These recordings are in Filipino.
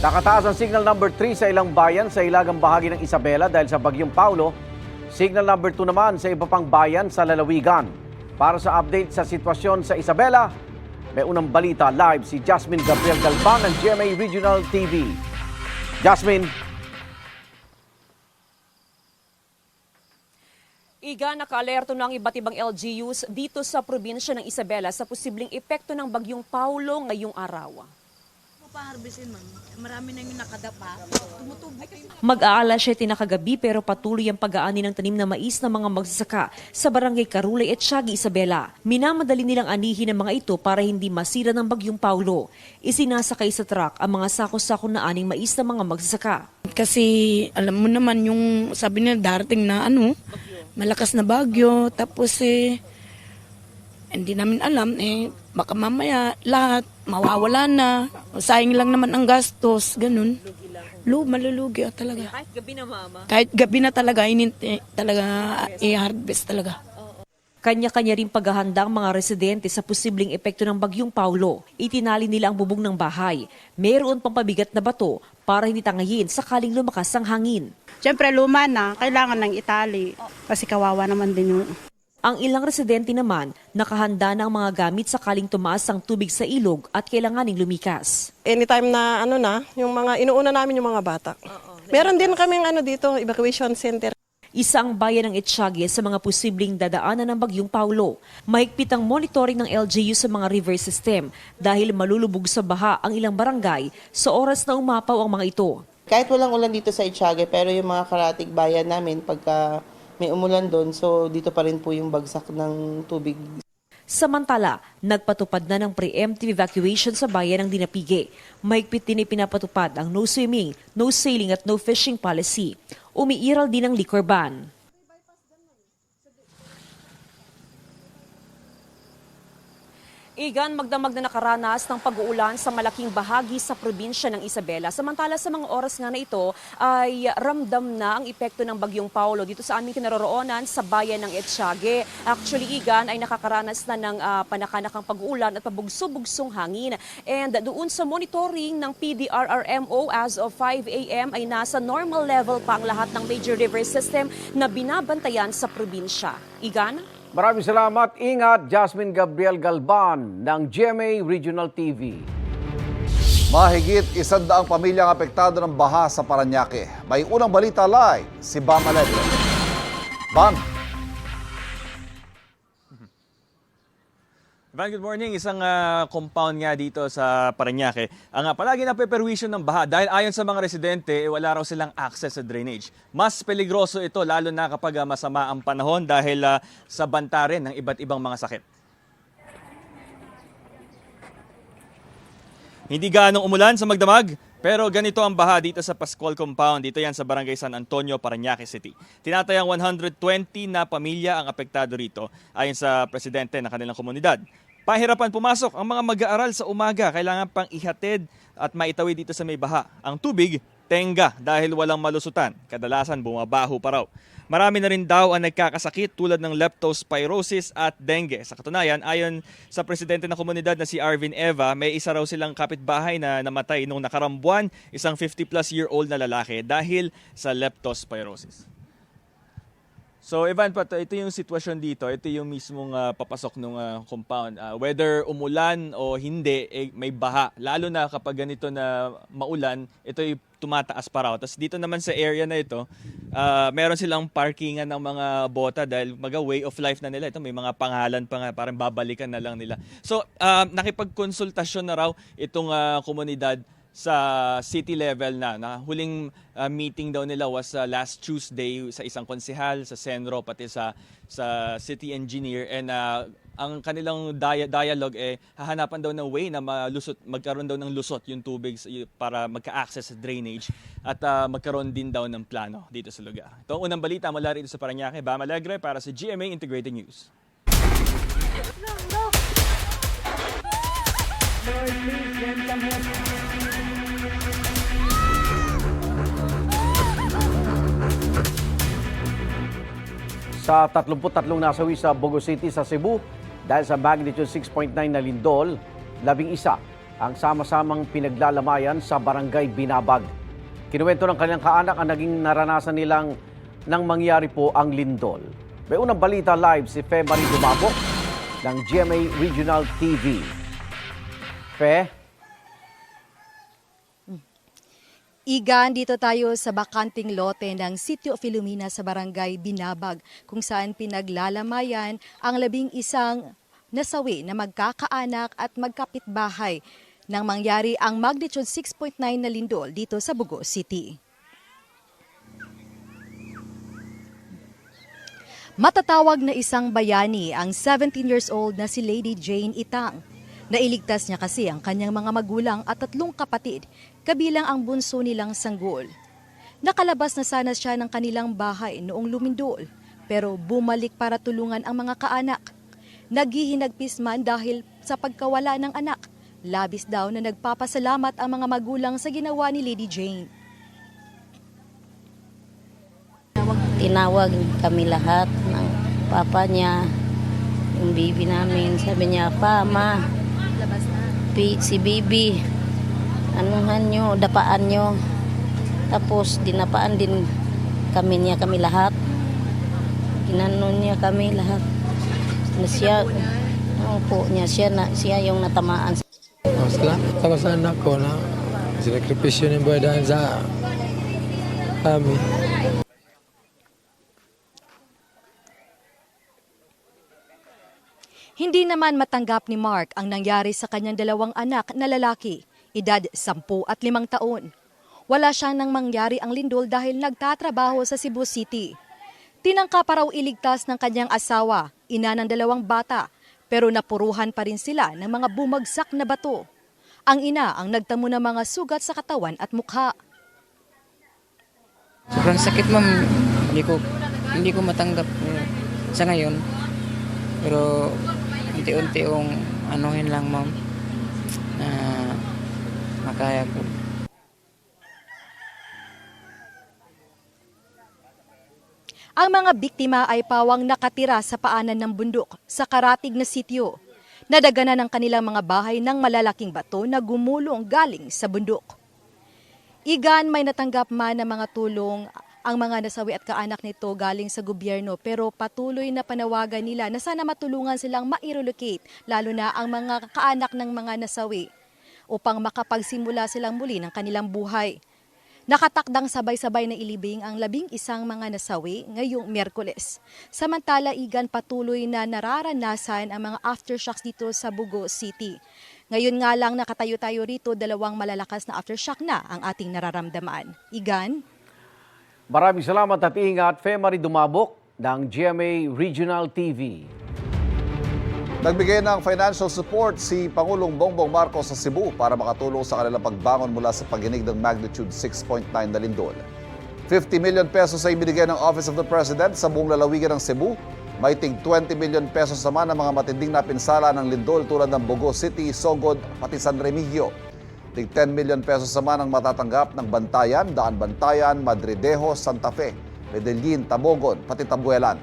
Nakataas ang signal number 3 sa ilang bayan sa ilagang bahagi ng Isabela dahil sa bagyong Paulo. Signal number 2 naman sa iba pang bayan sa lalawigan. Para sa update sa sitwasyon sa Isabela, may unang balita live si Jasmine Gabriel Galban ng GMA Regional TV. Jasmine, Iga, naka-alerto na ang iba't ibang LGUs dito sa probinsya ng Isabela sa posibleng epekto ng bagyong Paulo ngayong araw. Paharbisin man. Marami na yung nakadapa. Tumutubo kasi. Mag-aala siya na kagabi pero patuloy ang pag-aani ng tanim na mais ng mga magsasaka sa barangay Karulay at Siagi, Isabela. Minamadali nilang anihin ang mga ito para hindi masira ng bagyong Paulo. Isinasakay sa truck ang mga sako-sako na aning mais ng mga magsasaka. Kasi alam mo naman yung sabi nila darating na ano, malakas na bagyo. Tapos eh, hindi namin alam eh, baka mamaya lahat mawawala na. Sayang lang naman ang gastos, ganun. Lu, malulugi ah, talaga. Kahit gabi na mama. Kahit gabi na talaga, ininti, talaga i-harvest talaga. Kanya-kanya rin paghahanda ang mga residente sa posibleng epekto ng bagyong Paulo. Itinali nila ang bubong ng bahay. Mayroon pang pabigat na bato para hindi tangayin sakaling lumakas ang hangin. Siyempre luma na, kailangan ng itali. Kasi kawawa naman din yung Ang ilang residente naman, nakahanda na ang mga gamit sakaling tumaas ang tubig sa ilog at kailanganing lumikas. anytime na ano na, yung mga inuuna namin yung mga bata. Meron din kaming ano dito, evacuation center. Isa ang bayan ng Etsyage sa mga posibleng dadaanan ng bagyong Paulo. Mahigpit ang monitoring ng LGU sa mga river system dahil malulubog sa baha ang ilang barangay sa oras na umapaw ang mga ito. kahit walang ulan dito sa Itiage, pero yung mga karatig bayan namin, pagka may umulan doon, so dito pa rin po yung bagsak ng tubig. Samantala, nagpatupad na ng preemptive evacuation sa bayan ng Dinapige. Mahigpit din ipinapatupad ang no swimming, no sailing at no fishing policy. Umiiral din ang liquor ban. Igan, magdamag na nakaranas ng pag-uulan sa malaking bahagi sa probinsya ng Isabela. Samantala sa mga oras nga na ito ay ramdam na ang epekto ng bagyong Paulo dito sa aming kinaroroonan sa bayan ng Etsyage. Actually, Igan ay nakakaranas na ng ah, panakanakang pag-uulan at pabugso-bugsong hangin. And doon sa monitoring ng PDRRMO as of 5 a.m. ay nasa normal level pa ang lahat ng major river system na binabantayan sa probinsya. Igan? Maraming salamat. Ingat, Jasmine Gabriel Galban ng GMA Regional TV. Mahigit isandaang pamilyang apektado ng baha sa Paranaque. May unang balita live si Bam Alegre. Bam, Van, good morning. Isang ah, compound nga dito sa Parañaque. Ang uh, palagi na peperwisyon ng baha dahil ayon sa mga residente, eh, wala raw silang access sa drainage. Mas peligroso ito lalo na kapag ah, masama ang panahon dahil ah, sa banta rin ng iba't ibang mga sakit. Hindi gaanong umulan sa magdamag, pero ganito ang baha dito sa Pascual Compound. Dito yan sa Barangay San Antonio, Parañaque City. Tinatayang 120 na pamilya ang apektado rito ayon sa presidente ng kanilang komunidad. Pahirapan pumasok ang mga mag-aaral sa umaga. Kailangan pang ihatid at maitawid dito sa may baha. Ang tubig, tenga dahil walang malusutan. Kadalasan bumabaho pa raw. Marami na rin daw ang nagkakasakit tulad ng leptospirosis at dengue. Sa katunayan, ayon sa presidente ng komunidad na si Arvin Eva, may isa raw silang kapitbahay na namatay nung nakarambuan, isang 50 plus year old na lalaki dahil sa leptospirosis. So Evan, pat, ito yung sitwasyon dito. Ito yung mismong ah, papasok ng compound. Ah, whether umulan o hindi, eh, may baha. Lalo na kapag ganito na maulan, ito yung tumataas pa raw. Tapos dito naman sa area na ito, ah, meron silang parkingan ng mga bota dahil maga way of life na nila. Ito may mga pangalan pa nga, parang babalikan na lang nila. So ah, nakipagkonsultasyon na raw itong ah, komunidad sa city level na. na huling uh, meeting daw nila was uh, last Tuesday sa isang konsehal, sa Senro, pati sa, sa city engineer. And uh, ang kanilang dia- dialogue eh hahanapan daw ng way na malusot, magkaroon daw ng lusot yung tubig para magka-access sa drainage at uh, magkaroon din daw ng plano dito sa lugar. Ito ang unang balita mula rito sa Parañaque. Bam Alegre para sa GMA Integrated News. Sa 33 nasawi sa Bogo City sa Cebu dahil sa magnitude 6.9 na lindol, labing isa ang sama-samang pinaglalamayan sa barangay Binabag. Kinuwento ng kanilang kaanak ang naging naranasan nilang nang mangyari po ang lindol. May unang balita live si Fe Marie Dumabok ng GMA Regional TV. Fe? Igan, dito tayo sa bakanting lote ng Sitio Filomena sa Barangay Binabag kung saan pinaglalamayan ang labing isang nasawi na magkakaanak at magkapitbahay nang mangyari ang magnitude 6.9 na lindol dito sa Bugo City. Matatawag na isang bayani ang 17 years old na si Lady Jane Itang. Nailigtas niya kasi ang kanyang mga magulang at tatlong kapatid, kabilang ang bunso nilang sanggol. Nakalabas na sana siya ng kanilang bahay noong lumindol, pero bumalik para tulungan ang mga kaanak. Naghihinagpis man dahil sa pagkawala ng anak. Labis daw na nagpapasalamat ang mga magulang sa ginawa ni Lady Jane. tinawag kami lahat ng papa niya, yung bibi namin. Sabi niya, pa, ma, pi- si bibi, anuhan nyo, dapaan nyo. Tapos dinapaan din kami niya, kami lahat. Ginanon niya kami lahat. Na siya, po niya, siya, na, siya yung natamaan. Salamat ako sa anak ko na sinakripisyo ni Boy dahil sa kami. Hindi naman matanggap ni Mark ang nangyari sa kanyang dalawang anak na lalaki, edad 10 at 5 taon. Wala siyang nang mangyari ang lindol dahil nagtatrabaho sa Cebu City. Tinangka pa raw iligtas ng kanyang asawa, ina ng dalawang bata, pero napuruhan pa rin sila ng mga bumagsak na bato. Ang ina ang nagtamo ng mga sugat sa katawan at mukha. Sobrang sakit ma'am. Hindi ko hindi ko matanggap eh, sa ngayon. Pero unti-unti yung anuhin lang ma'am na makaya ko. Ang mga biktima ay pawang nakatira sa paanan ng bundok sa karatig na sityo. Nadaganan ng kanilang mga bahay ng malalaking bato na gumulong galing sa bundok. Igan may natanggap man ng mga tulong ang mga nasawi at kaanak nito galing sa gobyerno pero patuloy na panawagan nila na sana matulungan silang ma-relocate lalo na ang mga kaanak ng mga nasawi upang makapagsimula silang muli ng kanilang buhay. Nakatakdang sabay-sabay na ilibing ang labing isang mga nasawi ngayong Miyerkules. Samantala, igan patuloy na nararanasan ang mga aftershocks dito sa Bugo City. Ngayon nga lang nakatayo tayo rito, dalawang malalakas na aftershock na ang ating nararamdaman. Igan? Maraming salamat at ingat, Fe Marie Dumabok ng GMA Regional TV. Nagbigay ng financial support si Pangulong Bongbong Marcos sa Cebu para makatulong sa kanilang pagbangon mula sa pagginig ng magnitude 6.9 na lindol. 50 million pesos ay binigay ng Office of the President sa buong lalawigan ng Cebu. May tig 20 million pesos naman ang mga matinding napinsala ng lindol tulad ng Bogo City, Sogod, pati San Remigio. Tig 10 million pesos naman ang matatanggap ng Bantayan, Daan Bantayan, Madridejo, Santa Fe, Medellin, Tabogon, pati Tabuelan.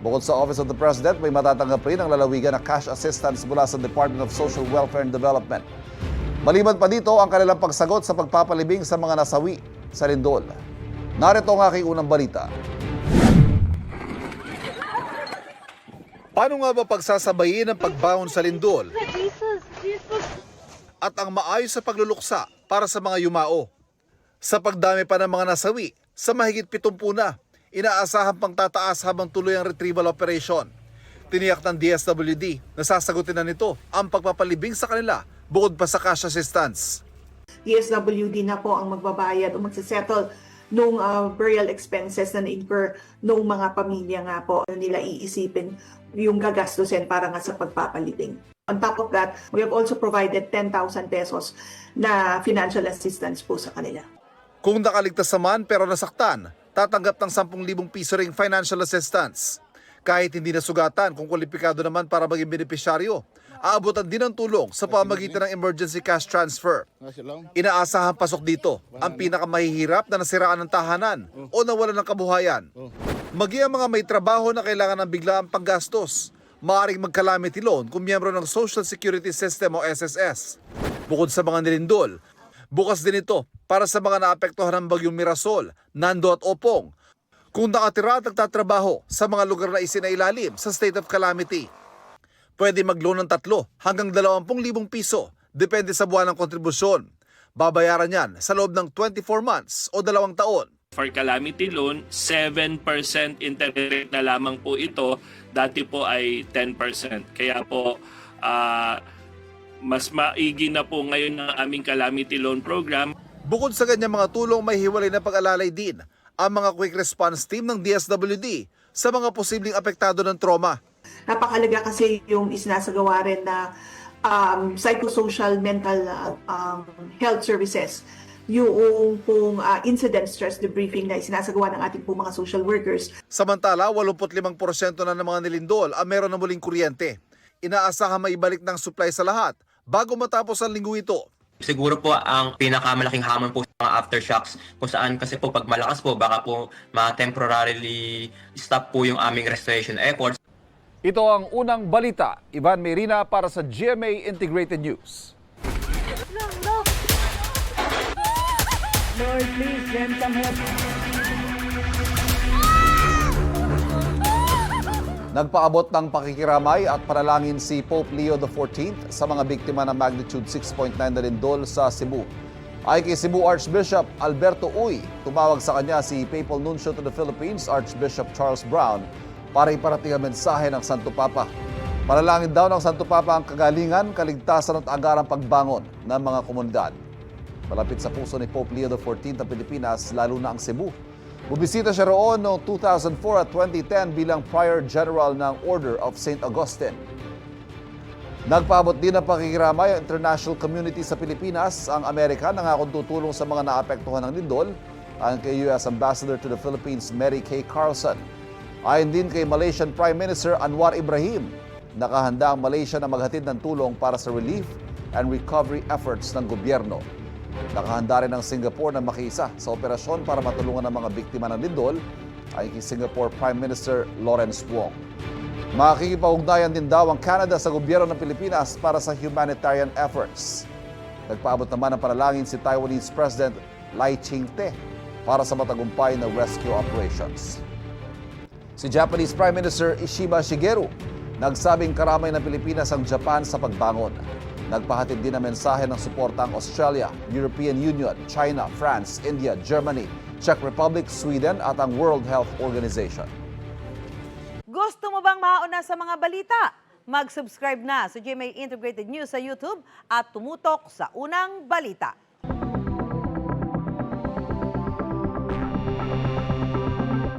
Bukod sa Office of the President, may matatanggap rin ang lalawigan na cash assistance mula sa Department of Social Welfare and Development. Maliban pa dito ang kanilang pagsagot sa pagpapalibing sa mga nasawi sa lindol. Narito ang aking unang balita. Paano nga ba pagsasabayin ang pagbangon sa lindol at ang maayos sa pagluluksa para sa mga yumao? Sa pagdami pa ng mga nasawi, sa mahigit 70 na, inaasahan pang tataas habang tuloy ang retrieval operation. Tiniyak ng DSWD na sasagutin na nito ang pagpapalibing sa kanila bukod pa sa cash assistance. DSWD na po ang magbabayad o magsasettle nung uh, burial expenses na na-incur nung mga pamilya nga po nila iisipin yung gagastusin para nga sa pagpapalibing. On top of that, we have also provided 10,000 pesos na financial assistance po sa kanila. Kung nakaligtas naman pero nasaktan, tatanggap ng 10,000 piso ring financial assistance. Kahit hindi nasugatan kung kwalipikado naman para maging benepisyaryo, aabutan din ng tulong sa pamagitan ng emergency cash transfer. Inaasahan pasok dito ang pinakamahihirap na nasiraan ng tahanan o nawalan ng kabuhayan. Magi ang mga may trabaho na kailangan ng biglaang panggastos, maaaring mag-calamity loan kung miyembro ng Social Security System o SSS. Bukod sa mga nilindol, bukas din ito para sa mga naapektuhan ng bagyong Mirasol, Nando at Opong. Kung nakatira at nagtatrabaho sa mga lugar na isinailalim sa state of calamity, pwede mag-loan ng tatlo hanggang 20,000 piso depende sa buwan ng kontribusyon. Babayaran yan sa loob ng 24 months o dalawang taon. For calamity loan, 7% interest rate na lamang po ito. Dati po ay 10%. Kaya po, ah, mas maigi na po ngayon ang aming calamity loan program. Bukod sa ganyang mga tulong, may hiwalay na pag-alalay din ang mga quick response team ng DSWD sa mga posibleng apektado ng trauma. Napakalaga kasi yung isinasagawa rin na um, psychosocial mental uh, um, health services yung pong uh, incident stress debriefing na isinasagawa ng ating pong mga social workers. Samantala, 85% na ng mga nilindol ang meron na muling kuryente. Inaasahan maibalik ng supply sa lahat bago matapos ang linggo ito. Siguro po ang pinakamalaking hamon po sa mga aftershocks kung saan kasi po pag malakas po baka po ma-temporarily stop po yung aming restoration efforts. Ito ang unang balita. Ivan Merina para sa GMA Integrated News. Lord, please send some help. Nagpaabot ng pakikiramay at panalangin si Pope Leo XIV sa mga biktima ng magnitude 6.9 na lindol sa Cebu. Ay kay Cebu Archbishop Alberto Uy, tumawag sa kanya si Papal Nuncio to the Philippines, Archbishop Charles Brown, para iparating ang mensahe ng Santo Papa. Panalangin daw ng Santo Papa ang kagalingan, kaligtasan at agarang pagbangon ng mga komunidad. Malapit sa puso ni Pope Leo XIV ang Pilipinas, lalo na ang Cebu. Bubisita siya roon noong 2004 at 2010 bilang Prior General ng Order of St. Augustine. Nagpaabot din ng pakikiramay ang international community sa Pilipinas. Ang Amerika nangakong tutulong sa mga naapektuhan ng lindol. Ayon kay U.S. Ambassador to the Philippines, Mary Kay Carlson. Ayon din kay Malaysian Prime Minister Anwar Ibrahim. Nakahanda ang Malaysia na maghatid ng tulong para sa relief and recovery efforts ng gobyerno. Nakahanda rin ang Singapore na makiisa sa operasyon para matulungan ang mga biktima ng lindol ay Singapore Prime Minister Lawrence Wong. Makikipag-ugnayan din daw ang Canada sa gobyerno ng Pilipinas para sa humanitarian efforts. Nagpaabot naman ng panalangin si Taiwanese President Lai Ching-te para sa matagumpay na rescue operations. Si Japanese Prime Minister Ishiba Shigeru nagsabing karamay ng Pilipinas ang Japan sa pagbangon. Nagpahatid din ng mensahe ng suporta ang Australia, European Union, China, France, India, Germany, Czech Republic, Sweden at ang World Health Organization. Gusto mo bang mauna sa mga balita? Mag-subscribe na sa GMA Integrated News sa YouTube at tumutok sa unang balita.